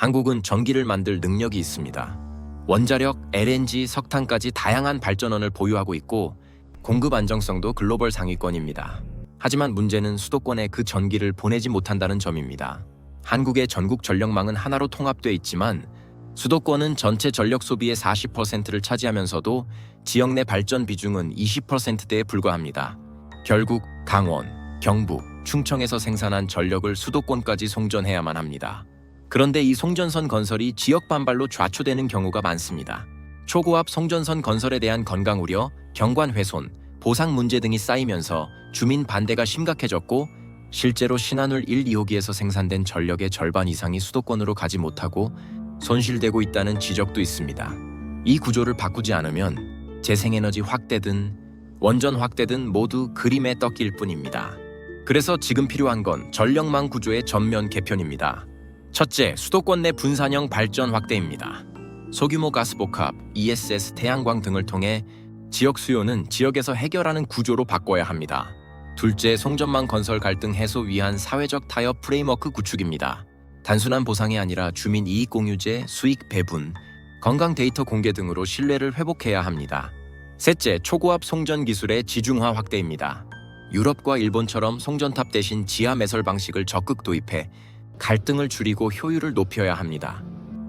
한국은 전기를 만들 능력이 있습니다. 원자력, LNG, 석탄까지 다양한 발전원을 보유하고 있고 공급 안정성도 글로벌 상위권입니다. 하지만 문제는 수도권에 그 전기를 보내지 못한다는 점입니다. 한국의 전국 전력망은 하나로 통합돼 있지만 수도권은 전체 전력 소비의 40%를 차지하면서도 지역 내 발전 비중은 20%대에 불과합니다. 결국 강원, 경북, 충청에서 생산한 전력을 수도권까지 송전해야만 합니다. 그런데 이 송전선 건설이 지역 반발로 좌초되는 경우가 많습니다. 초고압 송전선 건설에 대한 건강 우려, 경관 훼손, 보상 문제 등이 쌓이면서 주민 반대가 심각해졌고 실제로 신한울 1, 2호기에서 생산된 전력의 절반 이상이 수도권으로 가지 못하고 손실되고 있다는 지적도 있습니다. 이 구조를 바꾸지 않으면 재생에너지 확대든 원전 확대든 모두 그림의 떡일 뿐입니다. 그래서 지금 필요한 건 전력망 구조의 전면 개편입니다. 첫째, 수도권 내 분산형 발전 확대입니다. 소규모 가스복합, ESS, 태양광 등을 통해 지역 수요는 지역에서 해결하는 구조로 바꿔야 합니다. 둘째, 송전망 건설 갈등 해소 위한 사회적 타협 프레임워크 구축입니다. 단순한 보상이 아니라 주민 이익 공유제, 수익 배분, 건강 데이터 공개 등으로 신뢰를 회복해야 합니다. 셋째, 초고압 송전 기술의 지중화 확대입니다. 유럽과 일본처럼 송전탑 대신 지하 매설 방식을 적극 도입해 갈등을 줄이고 효율을 높여야 합니다.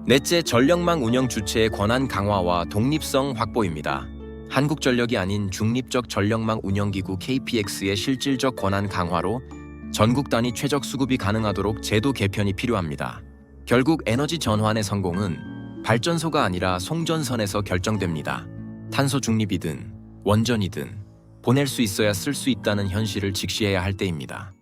넷째, 전력망 운영 주체의 권한 강화와 독립성 확보입니다. 한국전력이 아닌 중립적 전력망 운영기구 KPX의 실질적 권한 강화로 전국 단위 최적 수급이 가능하도록 제도 개편이 필요합니다. 결국 에너지 전환의 성공은 발전소가 아니라 송전선에서 결정됩니다. 탄소 중립이든 원전이든 보낼 수 있어야 쓸 수 있다는 현실을 직시해야 할 때입니다.